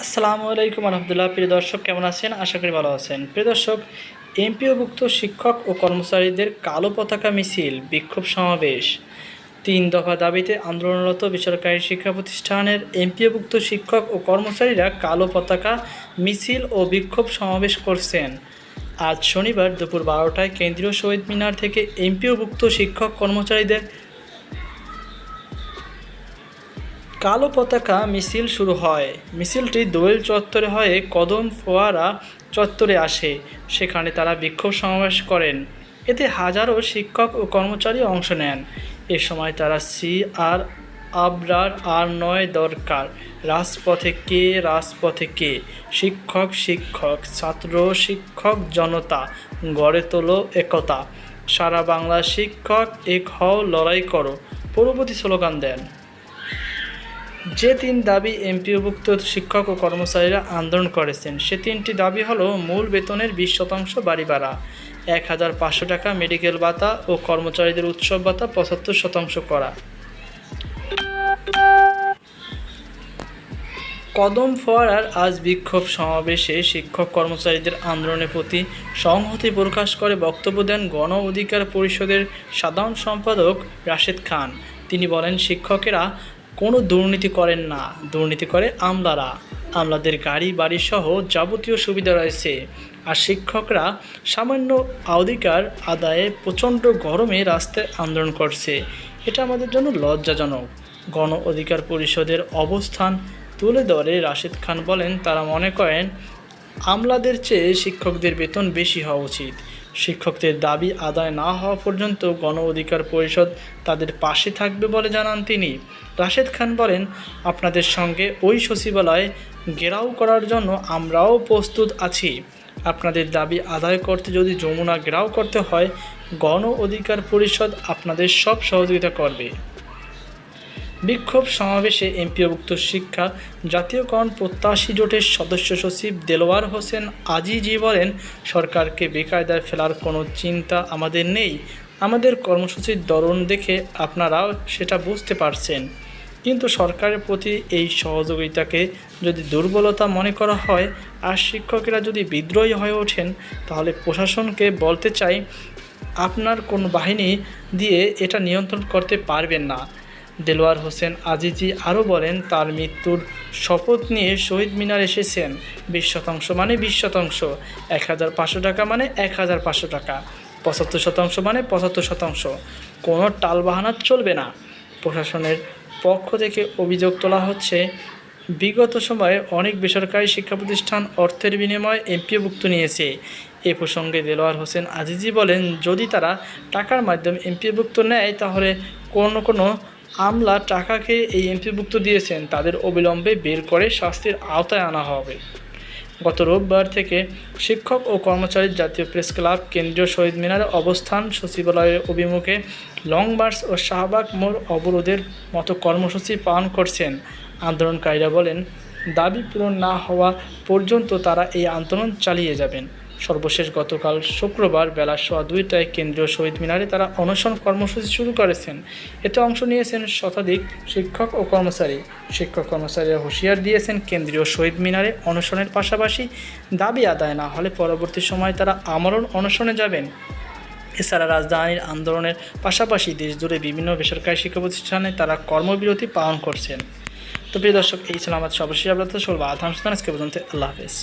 আসসালামু আলাইকুম রহমতুল্লাহ প্রিয় দর্শক, কেমন আছেন? আশা করি ভালো আছেন। প্রিয় দর্শক, এমপিওভুক্ত শিক্ষক ও কর্মচারীদের কালো পতাকা মিছিল, বিক্ষোভ সমাবেশ। তিন দফা দাবিতে আন্দোলনরত বেসরকারি শিক্ষা প্রতিষ্ঠানের এমপিওভুক্ত শিক্ষক ও কর্মচারীরা কালো পতাকা মিছিল ও বিক্ষোভ সমাবেশ করছেন। আজ শনিবার দুপুর বারোটায় কেন্দ্রীয় শহীদ মিনার থেকে এমপিওভুক্ত শিক্ষক কর্মচারীদের কালো পতাকা মিছিল শুরু হয়। মিছিলটি দোয়েল চত্বরে হয়ে কদম ফোয়ারা চত্বরে আসে, সেখানে তারা বিক্ষোভ সমাবেশ করেন। এতে হাজারো শিক্ষক ও কর্মচারী অংশ নেন। এ সময় তারা সি আর আবরার আর নয় দরকার। রাজপথে কে রাজপথে কে? শিক্ষক শিক্ষক, ছাত্র, শিক্ষক, জনতা, গড়ে তোলো একতা। সারা বাংলা শিক্ষক, এক হও লড়াই করো। পরবর্তী স্লোগান দেন। যে তিন দাবি এমপিওভুক্ত শিক্ষক ও কর্মচারীরা আন্দোলন করেছেন, সে তিনটি দাবি হলো মূল বেতনের বিশ শতাংশ বাড়ি ভাড়া, এক হাজার পাঁচশো টাকা মেডিকেল ভাতা ও কর্মচারীদের উৎসব ভাতা পঁচাত্তর শতাংশ করা। কদম ফোয়ারার আজ বিক্ষোভ সমাবেশে শিক্ষক কর্মচারীদের আন্দোলনের প্রতি সংহতি প্রকাশ করে বক্তব্য দেন গণ অধিকার পরিষদের সাধারণ সম্পাদক রাশেদ খান। তিনি বলেন, শিক্ষকেরা কোনো দুর্নীতি করেন না। দুর্নীতি করে আমলারা। আমলাদের গাড়ি, বাড়ি সহ যাবতীয় সুবিধা রয়েছে। আর শিক্ষকরা সামান্য অধিকার আদায়ে প্রচণ্ড গরমে রাস্তায় আন্দোলন করছে। এটা আমাদের জন্য লজ্জাজনক। গণ অধিকার পরিষদের অবস্থান তুলে ধরে রাশেদ খান বলেন, তারা মনে করেন, আমলাদের চেয়ে শিক্ষকদের বেতন বেশি হওয়া উচিত। শিক্ষকদের দাবি আদায় না হওয়া পর্যন্ত গণ অধিকার পরিষদ তাদের পাশে থাকবে বলে জানান তিনি। রাশেদ খান বলেন, আপনাদের সঙ্গে ওই সচিবালয় গেরাও করার জন্য আমরাও প্রস্তুত আছি। আপনাদের দাবি আদায় করতে যদি যমুনা ঘেরাও করতে হয়, গণ অধিকার পরিষদ আপনাদের সব সহযোগিতা করবে। বিক্ষোভ সমাবেশে এমপিওভুক্ত শিক্ষা, জাতীয়করণ প্রত্যাশী জোটের সদস্য সচিব দেলোয়ার হোসেন আজিজি বলেন, সরকারকে বেকায়দায় ফেলার কোনো চিন্তা আমাদের নেই। আমাদের কর্মসূচির দরুন দেখে আপনারাও সেটা বুঝতে পারছেন। কিন্তু সরকারের প্রতি এই সহযোগিতাকে যদি দুর্বলতা মনে করা হয় আর শিক্ষকেরা যদি বিদ্রোহী হয়ে ওঠেন, তাহলে প্রশাসনকে বলতে চাই, আপনার কোন বাহিনী দিয়ে এটা নিয়ন্ত্রণ করতে পারবেন না। দেলোয়ার হোসেন আজিজি আরও বলেন, তার মৃত্যুর শপথ নিয়ে শহীদ মিনার এসেছেন বিশ শতাংশ মানে বিশ শতাংশ। এক হাজার পাঁচশো টাকা মানে এক হাজার পাঁচশো টাকা। পঁচাত্তর শতাংশ মানে পঁচাত্তর শতাংশ। কোনো টালবাহানা চলবে না। প্রশাসনের পক্ষ থেকে অভিযোগ তোলা হচ্ছে, বিগত সময়ে অনেক বেসরকারি শিক্ষা প্রতিষ্ঠান অর্থের বিনিময়ে এমপিওভুক্ত নিয়েছে। এ প্রসঙ্গে দেলোয়ার হোসেন আজিজি বলেন, যদি তারা টাকার মাধ্যমে এমপিওভুক্ত নেয়, তাহলে কোনো কোনো আমলা টাকা খেয়ে এই এমপিভুক্ত দিয়েছেন, তাদের অবিলম্বে বের করে শাস্তির আওতায় আনা হবে। গত রোববার থেকে শিক্ষক ও কর্মচারীর জাতীয় প্রেস ক্লাব, কেন্দ্রীয় শহীদ মিনারে অবস্থান সচিবালয়ের অভিমুখে লং মার্চ ও শাহবাগ মোড় অবরোধের মতো কর্মসূচি পালন করছেন। আন্দোলনকারীরা বলেন, দাবি পূরণ না হওয়া পর্যন্ত তারা এই আন্দোলন চালিয়ে যাবেন। সর্বশেষ গতকাল শুক্রবার বেলা সোয়া দুইটায় কেন্দ্রীয় শহীদ মিনারে তারা অনশন কর্মসূচি শুরু করেছেন। এতে অংশ নিয়েছেন শতাধিক শিক্ষক ও কর্মচারী। শিক্ষক কর্মচারীরা হুঁশিয়ার দিয়েছেন কেন্দ্রীয় শহীদ মিনারে অনশনের পাশাপাশি দাবি আদায় না হলে পরবর্তী সময় তারা আমরণ অনশনে যাবেন। এছাড়া রাজধানীর আন্দোলনের পাশাপাশি দেশজুড়ে বিভিন্ন বেসরকারি শিক্ষা প্রতিষ্ঠানে তারা কর্মবিরতি পালন করছেন। তো প্রিয় দর্শক, এই ছিল আমাদের সর্বশেষ আপনাদের সর্ব আধান আজকে পর্যন্ত আল্লাহ হাফেজ।